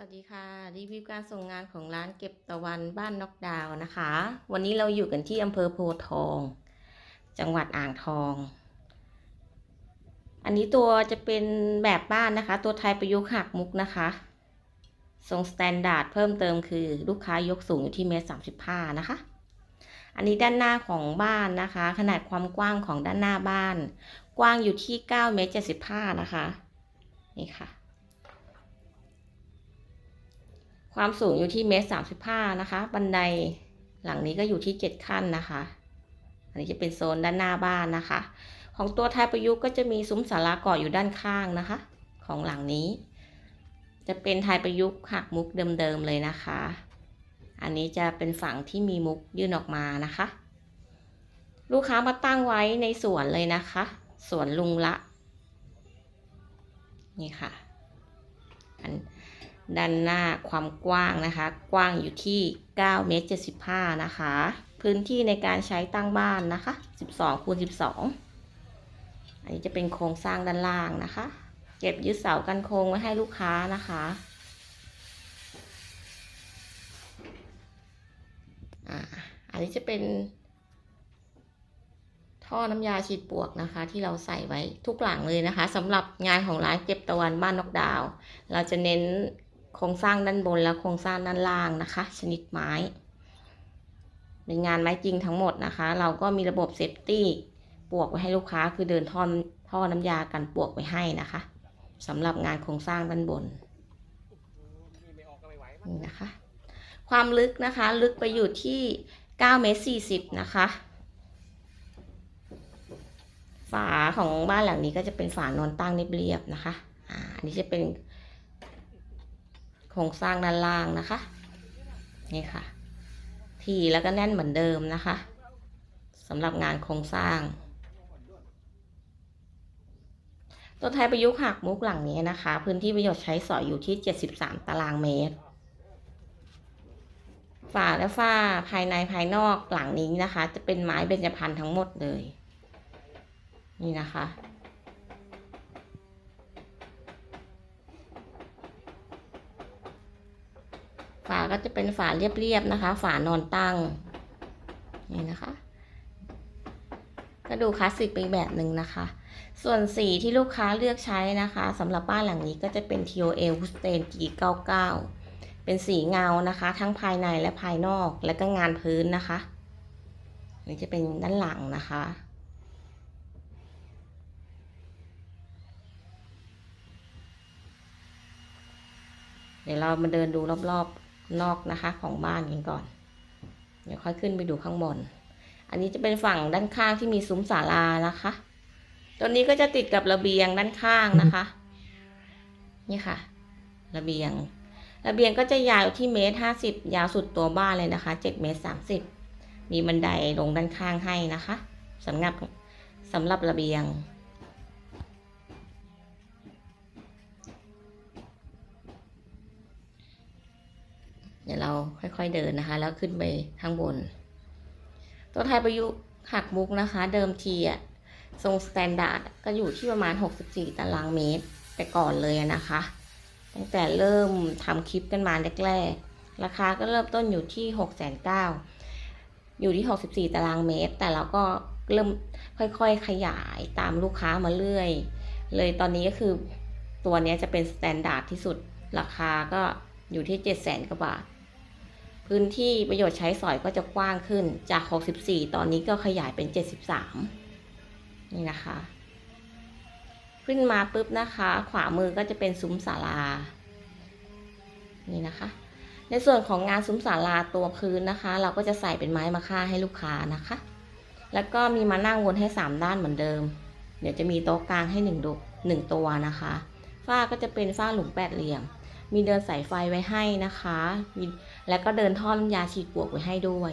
สวัสดีค่ะ รีวิวการส่งงานของร้านเก็บตะวันบ้านนอกดาวนะคะ วันนี้เราอยู่กันที่อำเภอโพทอง จังหวัดอ่างทอง อันนี้ตัวจะเป็นแบบบ้านนะคะ ตัวไทยประยุกต์หักมุกนะคะทรงสแตนดาร์ดเพิ่มเติมคือลูกค้ายกสูงอยู่ที่เมตรสามสิบห้านะคะ อันนี้ด้านหน้าของบ้านนะคะ ขนาดความกว้างของด้านหน้าบ้าน กว้างอยู่ที่เก้าเมตรเจ็ดสิบห้านะคะ นี่ค่ะ ความสูงอยู่ที่เมตรสามสิบห้านะคะ บันไดหลังนี้ก็อยู่ที่เจ็ดขั้นนะคะ อันนี้จะเป็นโซนด้านหน้าบ้านนะคะ ของตัวไทยประยุกต์ก็จะมีซุ้มศาลาก่ออยู่ด้านข้างนะคะ ของหลังนี้ จะเป็นไทยประยุกต์หักมุกเดิมๆเลยนะคะ อันนี้จะเป็นฝั่งที่มีมุกยื่นออกมานะคะ ลูกค้ามาตั้งไว้ในสวนเลยนะคะ สวนลุงละ นี่ค่ะ อัน ด้านหน้าความกว้างนะคะ กว้างอยู่ที่9เมตร75 นะคะ พื้นที่ในการใช้ตั้งบ้านนะคะ 12คูณ12 อันนี้จะเป็นโครงสร้างด้านล่างนะคะ เก็บยึดเสากันโครงไว้ให้ลูกค้านะคะอ่าอันนี้จะเป็นท่อน้ำยาฉีดปวกนะคะ ที่เราใส่ไว้ทุกหลังเลยนะคะสำหรับงานของร้านเก็บตะวันบ้านนกดาว เราจะเน้น โครงสร้างด้านบนและโครงสร้างด้านล่างนะคะ ชนิดไม้ เป็นงานไม้จริงทั้งหมดนะคะ เราก็มีระบบเซฟตี้ปวกไว้ให้ลูกค้าคือเดินท่อท่อน้ำยากันปวกไว้ให้นะคะสำหรับงานโครงสร้างด้านบนนี่นะคะ ความลึกนะคะ ลึกไปอยู่ที่9เมตร40 นะคะ ฝาของบ้านหลังนี้ก็จะเป็นฝานอนตั้งเรียบๆนะคะ อ่าอันนี้จะเป็น ครงสร้างด้านล่างนะคะ นี่ค่ะ ทีแล้วก็แน่นเหมือนเดิมนะคะสำหรับงานโครงสร้าง ตัวไทยประยุกต์หักมุกหลังนี้นะคะ พื้นที่ประโยชน์ใช้สอยอยู่ที่ 73 ตารางเมตร ฝาและฝ้าภายในภายนอกหลังนี้นะคะ จะเป็นไม้เบญจพรรณทั้งหมดเลย นี่นะคะ ก็จะเป็นฝาเรียบๆนะคะ ฝานอนตั้งนี่นะคะ ก็ดูคลาสสิกไปแบบหนึ่งนะคะ ส่วนสีที่ลูกค้าเลือกใช้นะคะสำหรับบ้านหลังนี้ก็จะเป็น TOL h u s t a i n G99 เป็นสีเงานะคะ ทั้งภายในและภายนอกและก็งานพื้นนะคะนี่จะเป็นด้านหลังนะคะเดี๋ยวเรามาเดินดูรอบๆ นอกนะคะของบ้านกันก่อน เดี๋ยวค่อยขึ้นไปดูข้างบน อันนี้จะเป็นฝั่งด้านข้างที่มีซุ้มศาลานะคะ ตัวนี้ก็จะติดกับระเบียงด้านข้างนะคะ นี่ค่ะ ระเบียง ระเบียงก็จะยาวที่เมตรห้าสิบยาวสุดตัวบ้านเลยนะคะเจ็ดเมตรสามสิบมีบันไดลงด้านข้างให้นะคะสำหรับสำหรับระเบียง เดี๋ยวเราค่อยๆเดินนะคะ แล้วขึ้นไปข้างบน ตัวไทยประยุกต์หักมุกนะคะ เดิมทีอะทรงสแตนดาร์ดก็อยู่ที่ประมาณ 64 ตารางเมตรแต่ก่อนเลยนะคะ ตั้งแต่เริ่มทำคลิปกันมาแรกๆ ราคาก็เริ่มต้นอยู่ที่ 6 9 0 0 0อยู่ที่ 64 ตารางเมตร แต่เราก็เริ่มค่อยๆ ขยายตามลูกค้ามาเรื่อย เลยตอนนี้ก็คือตัวนี้จะเป็นสแตนดาร์ดที่สุด ราคาก็อยู่ที่ 7 0 0 0 0 0กว่าบาท พื้นที่ประโยชน์ใช้สอยก็จะกว้างขึ้นจาก 64 ตอนนี้ก็ขยายเป็น 73 นี่นะคะ ขึ้นมาปุ๊บนะคะ ขวามือก็จะเป็นซุ้มศาลา นี่นะคะ ในส่วนของงานซุ้มศาลาตัวพื้นนะคะ เราก็จะใส่เป็นไม้มะค่าให้ลูกค้านะคะ แล้วก็มีมานั่งวนให้ 3 ด้านเหมือนเดิม เดี๋ยวจะมีโต๊ะกลางให้1ดุหนึ่งตัวนะคะ ฝ้าก็จะเป็นฝ้าหลุมแปดเหลี่ยม มีเดินสายไฟไว้ให้นะคะมี แล้วก็เดินท่อน้ำยาฉีดปลวกไว้ให้ด้วย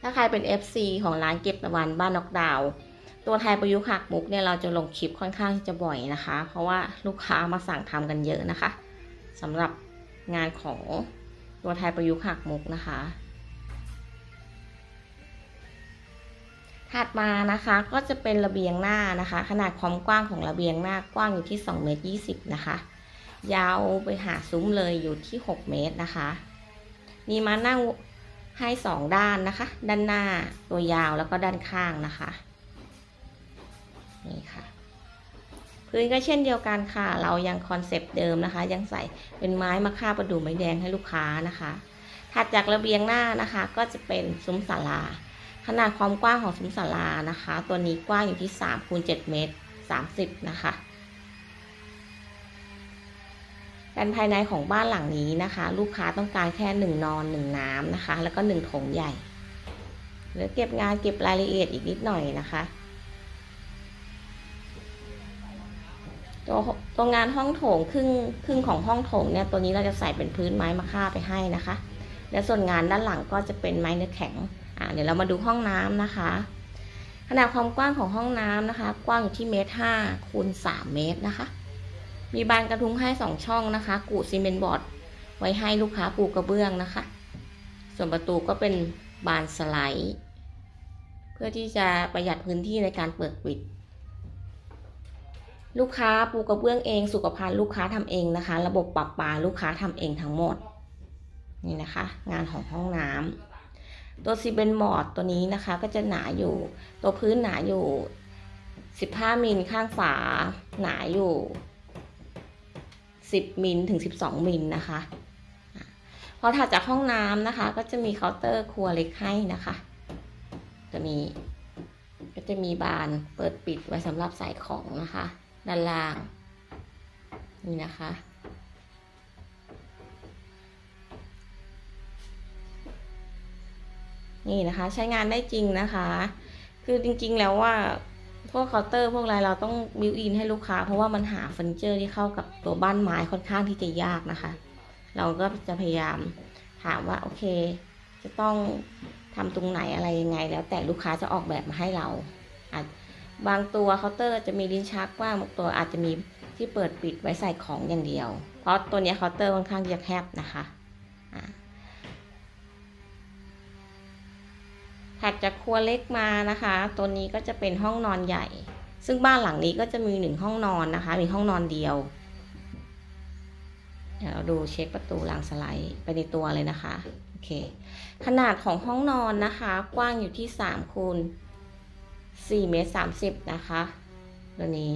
ถ้าใครเป็น FC ของร้านเก็บตะวันบ้านนอกดาว ตัวไทยประยุกต์หักมุกเนี่ยเราจะลงคลิปค่อนข้างที่จะบ่อยนะคะ เพราะว่าลูกค้ามาสั่งทำกันเยอะนะคะสำหรับงานของตัวไทยประยุกต์หักมุกนะคะ ถัดมานะคะก็จะเป็นระเบียงหน้านะคะ ขนาดความกว้างของระเบียงหน้ากว้างอยู่ที่2เมตร20นะคะ ยาวไปหาซุ้มเลยอยู่ที่ 6 เมตรนะคะมีมานั่งให้สองด้านนะคะ ด้านหน้าตัวยาวแล้วก็ด้านข้างนะคะ นี่ค่ะ พื้นก็เช่นเดียวกันค่ะ เรายังคอนเซปต์เดิมนะคะ ยังใส่เป็นไม้มะค่าประดู่ไม้แดงให้ลูกค้านะคะ ถัดจากระเบียงหน้านะคะ ก็จะเป็นซุ้มศาลา ขนาดความกว้างของซุ้มศาลานะคะ ตัวนี้กว้างอยู่ที่3คูณ7เมตร30 นะคะ การภายในของบ้านหลังนี้นะคะ ลูกค้าต้องการแค่หนึ่งนอนหนึ่งน้ำนะคะ แล้วก็หนึ่งโถงใหญ่หรือเก็บงานเก็บรายละเอียดอีกนิดหน่อยนะคะตัวตัวงานห้องโถงครึ่งครึ่งของห้องโถงเนี่ยตัวนี้เราจะใส่เป็นพื้นไม้มะค่าไปให้นะคะ และส่วนงานด้านหลังก็จะเป็นไม้เนื้อแข็งอ่าเดี๋ยวเรามาดูห้องน้ำนะคะ ขนาดความกว้างของห้องน้ำนะคะ กว้างอยู่ที่เมตรห้าคูณสามเมตรนะคะ มีบานกระทุ้งให้สองช่องนะคะ กูซีเมนต์บอร์ดไว้ให้ลูกค้าปูกระเบื้องนะคะ ส่วนประตูก็เป็นบานสไลด์ เพื่อที่จะประหยัดพื้นที่ในการเปิดปิด ลูกค้าปูกระเบื้องเอง สุขภัณฑ์ลูกค้าทำเองนะคะ ระบบปรับปาลูกค้าทำเองทั้งหมด นี่นะคะ งานของห้องน้ำตัวซีเบนบอร์ดตัวนี้นะคะ ก็จะหนาอยู่ ตัวพื้นหนาอยู่ 15มิลข้างฝาหนาอยู่ 10 มิลถึง 12 มิลนะคะพอถัดจากห้องน้ำนะคะ ก็จะมีเคาน์เตอร์ครัวเล็กให้นะคะตัวนี้ก็จะมีบานเปิดปิดไว้สำหรับใส่ของนะคะ ด้านล่าง นี่นะคะ นี่นะคะใช้งานได้จริงนะคะ คือจริงๆแล้วว่า พวกเคาน์เตอร์พวกอะไรเราต้องบิวอินให้ลูกค้า เพราะว่ามันหาเฟอร์นิเจอร์ที่เข้ากับตัวบ้านไม้ค่อนข้างที่จะยากนะคะ เราก็จะพยายามถามว่าโอเค จะต้องทำตรงไหนอะไรยังไง แล้วแต่ลูกค้าจะออกแบบมาให้เราอาจบางตัวเคาน์เตอร์จะมีลิ้นชักกว้างบางตัวอาจจะมีที่เปิดปิดไว้ใส่ของอย่างเดียว เพราะตัวเนี้ยเคาน์เตอร์ค่อนข้างจะแคบนะคะอ่า ถัดจากครัวเล็กมานะคะ ตัวนี้ก็จะเป็นห้องนอนใหญ่ ซึ่งบ้านหลังนี้ก็จะมีหนึ่งห้องนอนนะคะ มีห้องนอนเดียว เดี๋ยวเราดูเช็คประตูหลังสไลด์ไปในตัวเลยนะคะ โอเค ขนาดของห้องนอนนะคะ กว้างอยู่ที่3คูณ4เมตร30 นะคะ ตัวนี้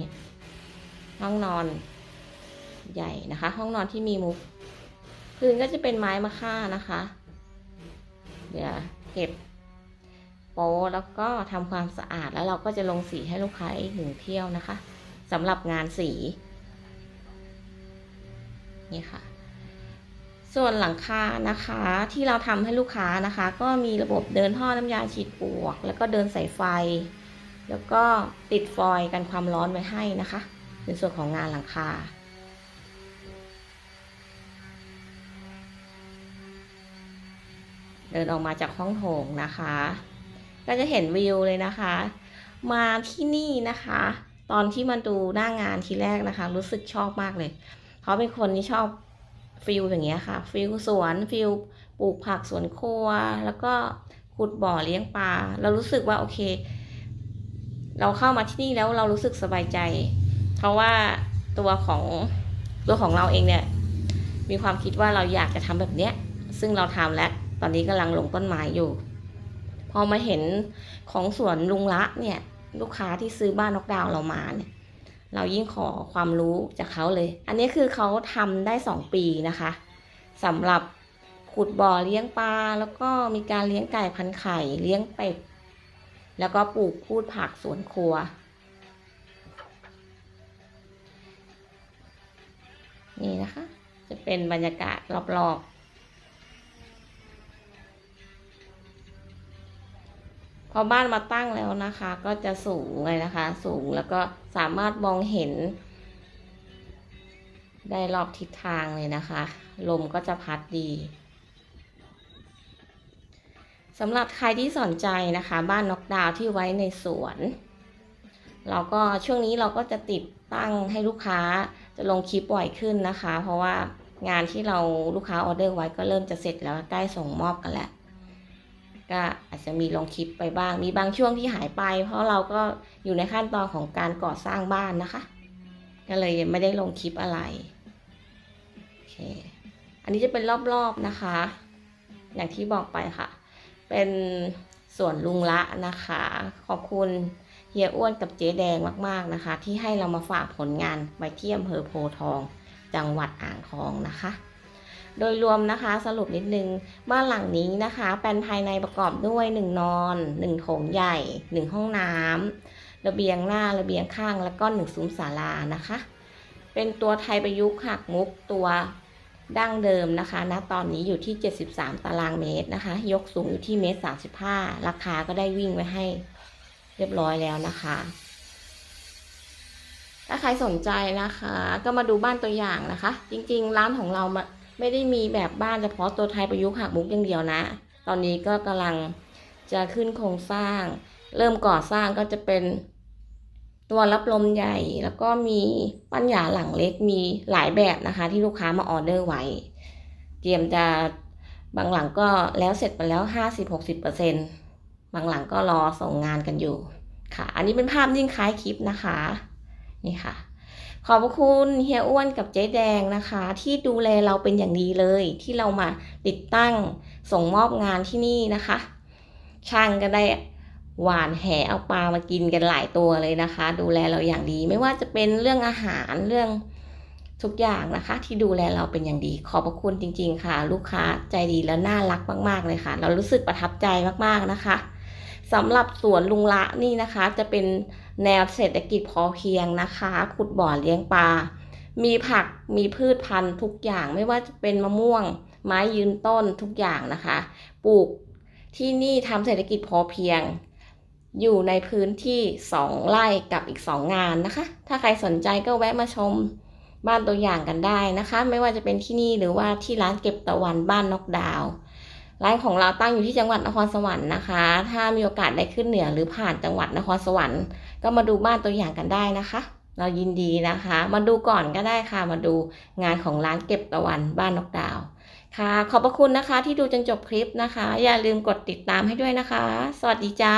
ห้องนอนใหญ่นะคะ ห้องนอนที่มีมุกพื้นก็จะเป็นไม้มะค่านะคะ เดี๋ยวเก็บ โป๊แล้วก็ทำความสะอาดแล้วเราก็จะลงสีให้ลูกค้าอีกหนึ่งเที่ยวนะคะสำหรับงานสีนี่ค่ะ ส่วนหลังคานะคะที่เราทำให้ลูกค้านะคะ ก็มีระบบเดินท่อน้ำยาฉีดปวก แล้วก็เดินสายไฟ แล้วก็ติดฟอยล์กันความร้อนไว้ให้นะคะในส่วนของงานหลังคาเดินออกมาจากห้องโถงนะคะ ก็จะเห็นวิวเลยนะคะ มาที่นี่นะคะ ตอนที่มาดูหน้างานทีแรกนะคะ รู้สึกชอบมากเลย เขาเป็นคนที่ชอบฟิลอย่างเงี้ยค่ะฟิลสวนฟิลปลูกผักสวนครัว แล้วก็ขุดบ่อเลี้ยงปลาเรารู้สึกว่าโอเค เราเข้ามาที่นี่แล้วเรารู้สึกสบายใจ เพราะว่าตัวของตัวของเราเองเนี่ยมีความคิดว่าเราอยากจะทำแบบเนี้ย ซึ่งเราทำแล้ว ตอนนี้กำลังลงต้นไม้อยู่ พอมาเห็นของสวนลุงละเนี่ย ลูกค้าที่ซื้อบ้านนอกดาวเรามาเนี่ย เรายิ่งขอความรู้จากเขาเลย อันนี้คือเขาทำได้สองปีนะคะสำหรับขุดบ่อเลี้ยงปลาแล้วก็มีการเลี้ยงไก่พันไข่เลี้ยงเป็ดแล้วก็ปลูกพืชผักสวนครัว นี่นะคะ จะเป็นบรรยากาศรอบๆ พอบ้านมาตั้งแล้วนะคะ ก็จะสูงเลยนะคะ สูงแล้วก็สามารถมองเห็น ได้รอบทิศทางเลยนะคะ ลมก็จะพัดดีสำหรับใครที่สนใจนะคะ บ้านนกดาวที่ไว้ในสวน เราก็ช่วงนี้เราก็จะติดตั้งให้ลูกค้าจะลงคลิปบ่อยขึ้นนะคะ เพราะว่างานที่เราลูกค้าออเดอร์ไว้ก็เริ่มจะเสร็จแล้วใกล้ส่งมอบกันแล้ว ก็อาจจะมีลงคลิปไปบ้าง มีบางช่วงที่หายไป เพราะเราก็อยู่ในขั้นตอนของการก่อสร้างบ้านนะคะ ก็เลยไม่ได้ลงคลิปอะไรโอเคอันนี้จะเป็นรอบๆนะคะ อย่างที่บอกไปค่ะ เป็นสวนลุงละนะคะ ขอบคุณเฮียอ้วนกับเจ๊แดงมากๆนะคะ ที่ให้เรามาฝากผลงานไว้ที่อำเภอโพทอง จังหวัดอ่างทองนะคะ โดยรวมนะคะสรุปนิดนึงบ้านหลังนี้นะคะ แปลนภายในประกอบด้วย 1 นอน1โถงใหญ่ 1 ห้องน้ำระเบียงหน้าระเบียงข้างแล้วก็1ซุ้มศาลานะคะ เป็นตัวไทยประยุกต์หักมุกตัวดั้งเดิมนะคะณตอนนี้อยู่ที่ 73 ตารางเมตรนะคะ ยกสูงอยู่ที่เมตร 35 ราคาก็ได้วิ่งไว้ให้เรียบร้อยแล้วนะคะ ถ้าใครสนใจนะคะ ก็มาดูบ้านตัวอย่างนะคะ จริงๆ ร้านของเรามา ไม่ได้มีแบบบ้านเฉพาะตัวไทยประยุกต์หักมุกอย่างเดียวนะ ตอนนี้ก็กำลังจะขึ้นโครงสร้าง เริ่มก่อสร้างก็จะเป็นตัวรับลมใหญ่ แล้วก็มีปัญญาหลังเล็กมีหลายแบบนะคะ ที่ลูกค้ามาออเดอร์ไว้ เตรียมจะบางหลังก็แล้วเสร็จไปแล้ว 50-60%บางหลังก็รอส่งงานกันอยู่ค่ะ อันนี้เป็นภาพนิ่งคล้ายคลิปนะคะ นี่ค่ะ ขอบคุณเฮียอ้วนกับเจ๊แดงนะคะ ที่ดูแลเราเป็นอย่างดีเลย ที่เรามาติดตั้งส่งมอบงานที่นี่นะคะ ช่างก็ได้หวานแหเอาปลามากินกันหลายตัวเลยนะคะ ดูแลเราอย่างดี ไม่ว่าจะเป็นเรื่องอาหารเรื่องทุกอย่างนะคะ ที่ดูแลเราเป็นอย่างดี ขอบพระคุณจริง ๆ ค่ะ ลูกค้าใจดีและน่ารักมาก ๆ เลยค่ะ เรารู้สึกประทับใจมากๆนะคะ สำหรับสวนลุงละนี่นะคะ จะเป็นแนวเศรษฐกิจพอเพียงนะคะ ขุดบ่อเลี้ยงปลา มีผักมีพืชพันธุ์ทุกอย่างไม่ว่าจะเป็นมะม่วง ไม้ยืนต้นทุกอย่างนะคะ ปลูกที่นี่ทำเศรษฐกิจพอเพียง อยู่ในพื้นที่สองไร่กับอีกสองงานนะคะ ถ้าใครสนใจก็แวะมาชมบ้านตัวอย่างกันได้นะคะ ไม่ว่าจะเป็นที่นี่หรือว่าที่ร้านเก็บตะวันบ้านนกดาว ร้านของเราตั้งอยู่ที่จังหวัดนครสวรรค์นะคะ ถ้ามีโอกาสได้ขึ้นเหนือหรือผ่านจังหวัดนครสวรรค์ ก็มาดูบ้านตัวอย่างกันได้นะคะ เรายินดีนะคะ มาดูก่อนก็ได้ค่ะ มาดูงานของร้านเก็บตะวันบ้านนกดาว ค่ะ ขอบพระคุณนะคะที่ดูจนจบคลิปนะคะ อย่าลืมกดติดตามให้ด้วยนะคะ สวัสดีจ้า